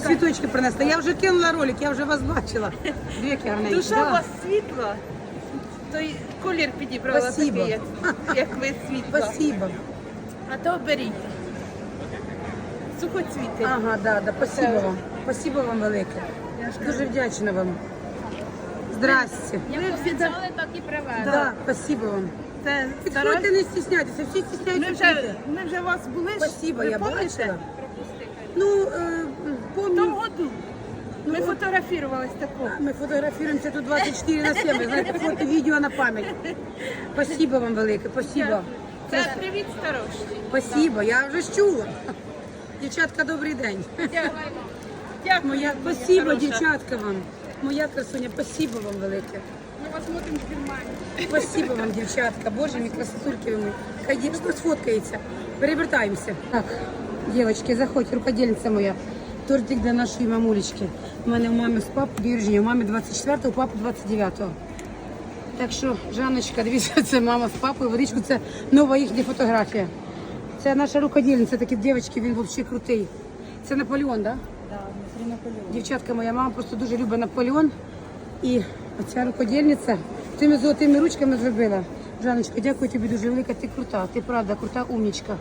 Цвіточки принесла. Я вже кинула ролик, я вже вас бачила. Дві. Душа да. у вас світла, той колір підібрала Спасибо. такий, як, як ви світла. Спасибо. А то беріть. Сухоцвіти. Ага, да, да, спасибо вам. Спасибо вам велике. Дуже вдячна вам. Здрасте. Як обіцяли, так і привезли. Да, спасибо вам. Це Підходьте, не стісняйтеся, всі Ми вже, ми вже вас були. Спасибо, ви я помните? бачила. Ну, е, В тому помню, году. Ми фотографувалися такого. ми фотографуємося тут 24 на 7. Ви знаєте, фото, відео на пам'ять. Спасибо вам велике, спасибо. Це привіт старощі. Спасибо, я вже ж чула. Дівчатка, добрий день. Дякую. Моя, спасибо, хороша. дівчатка вам. Моя красуня, спасибо вам велике. Ми вас смотримо в Германії. Спасибо вам, дівчатка. Боже мій красотульки ви мої. Хай дівчатка сфоткається. Перевертаємося. Так, дівчатки, заходь, рукодільниця моя. Тортик для нашої мамулечки. У мене у мами з папою день рождения. У мами 24-го, у папи 29-го. Так що, Жанночка, дивіться, це мама з папою, водичку, це нова їхня фотографія. Це наша рукодільниця, такі дівчатки, він взагалі крутий. Це Наполеон, так? Да? Дівчатка, моя мама просто дуже любить Наполеон. І оця рукодільниця тими золотими ручками зробила. Жанночка, дякую тобі дуже велика, ти крута, ти правда, крута умнічка.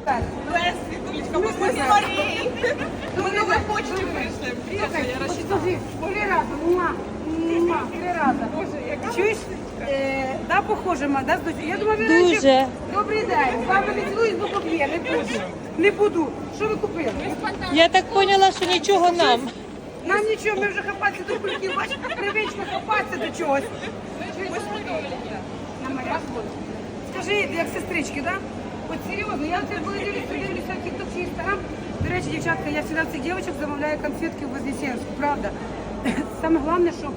Ми на почту прийшли. Скажи, три рази, муа, муа, три рази. Чуєш? Е, да, похоже, ма, да, здочу? Я думаю, ви Дуже. Добрий день. З вами не цілуюсь, бо поб'є, не буду. Не буду. Що ви купили? Я так поняла, що нічого нам. Нам нічого, ми вже хапатися до кульків, бачите, привично хапатися до чогось. На морях були. Скажи, як сестрички, да? От серйозно, я це коли дивлюся, дивлюся TikTok чи Instagram. До речі, дівчатка, я завжди цих дівчаток замовляю конфетки в Вознесенську, правда. Саме головне, що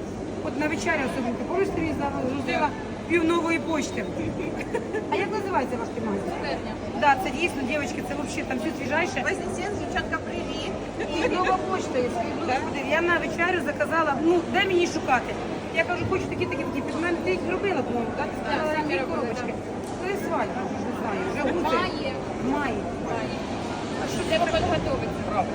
от на вечері особливо, пам'ятаєш, ти мені загрузила пів нової почти. А як називається ваш магазин? Да, це дійсно, дівчатки, це взагалі там все свіжайше. Вознесен, дівчатка, привіт. І нова почта є. Господи, Я на вечерю заказала, ну де мені шукати? Я кажу, хочу такі, такі. Під мене ти їх робила, по-моєму, так? Ти сказала, самі які робили, коробочки. Коли свадьба, вже ж не знаю. Має. Має. А що треба підготувати? Справи.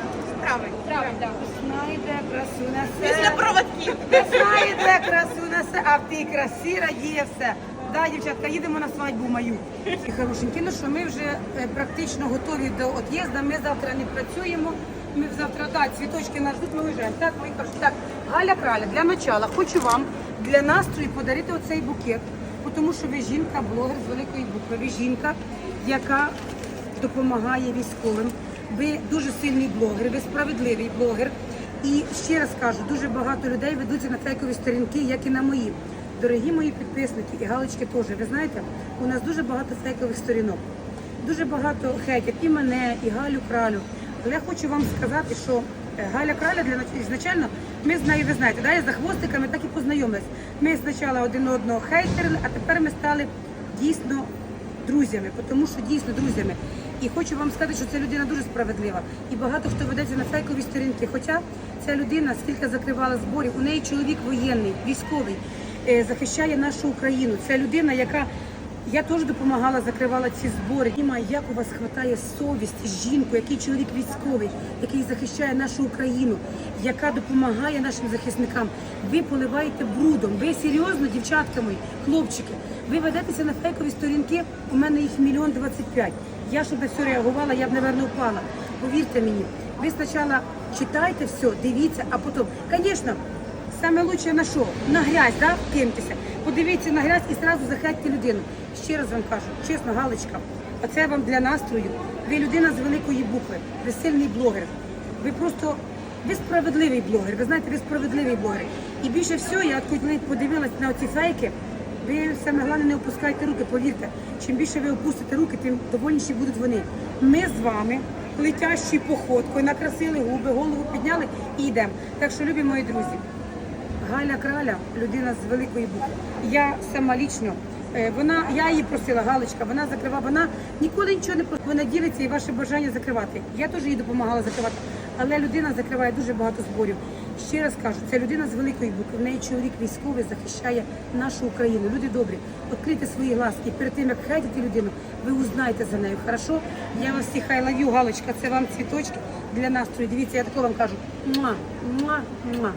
Справи, так. Знайде красу на Після проводків. Знайде красу на все, а в тій красі радіє все. Да, дівчатка, їдемо на свадьбу мою. І хорошенькі, ну що, ми вже е, практично готові до от'їзду. Ми завтра не працюємо. Ми завтра, да, цвіточки нас ждуть, ми виїжджаємо. Так, мої кажуть, так, Галя Краля, для начала хочу вам для настрою подарити оцей букет, тому що ви жінка, блогер з великої букви. Ви жінка, яка допомагає військовим. Ви дуже сильний блогер, ви справедливий блогер. І ще раз кажу, дуже багато людей ведуться на фейкові сторінки, як і на мої. Дорогі мої підписники і галочки теж. Ви знаєте, у нас дуже багато фейкових сторінок. Дуже багато хейтять і мене, і Галю Кралю. Але я хочу вам сказати, що е, Галя Краля для нач- ізначально ми з нею, ви знаєте, да, я за хвостиками так і познайомились. Ми спочатку один одного хейтерили, а тепер ми стали дійсно друзями, тому що дійсно друзями. І хочу вам сказати, що ця людина дуже справедлива. І багато хто ведеться на фейкові сторінки. Хоча ця людина скільки закривала зборів, у неї чоловік воєнний, військовий, е, захищає нашу Україну. Це людина, яка я теж допомагала, закривала ці збори. Немає, як у вас вистачає совісті з жінкою, який чоловік військовий, який захищає нашу Україну, яка допомагає нашим захисникам. Ви поливаєте брудом. Ви серйозно, дівчатка мої, хлопчики, ви ведетеся на фейкові сторінки. У мене їх мільйон двадцять п'ять. Я щоб на все реагувала, я б, напевно, впала. Повірте мені, ви спочатку читайте все, дивіться, а потім, звісно, Саме лучше на що? На грязь, да? киньтеся. Подивіться на грязь і одразу захайте людину. Ще раз вам кажу, чесно, Галочка, оце вам для настрою. Ви людина з великої букви, ви сильний блогер. Ви просто ви справедливий блогер. Ви знаєте, ви справедливий блогер. І більше всього, я от коли подивилась на ці фейки, ви саме головне не опускайте руки, повірте. Чим більше ви опустите руки, тим довольніші будуть вони. Ми з вами летящою походкою, накрасили губи, голову підняли і йдемо. Так що, любі мої друзі, Галя Краля, людина з великої букви. Я сама лічно, е, вона, я її просила, Галочка, вона закрива, вона ніколи нічого не просила, вона ділиться і ваше бажання закривати. Я теж їй допомагала закривати, але людина закриває дуже багато зборів. Ще раз кажу, це людина з великої букви. В неї чоловік військовий захищає нашу Україну. Люди добрі, відкрийте свої глазки. Перед тим як хайтити людину, ви узнаєте за нею. Хорошо? Я вас всіх хай ловю, Галочка, це вам цвіточки. для настрою. Дивіться, я тако вам кажу. Муа, муа, муа.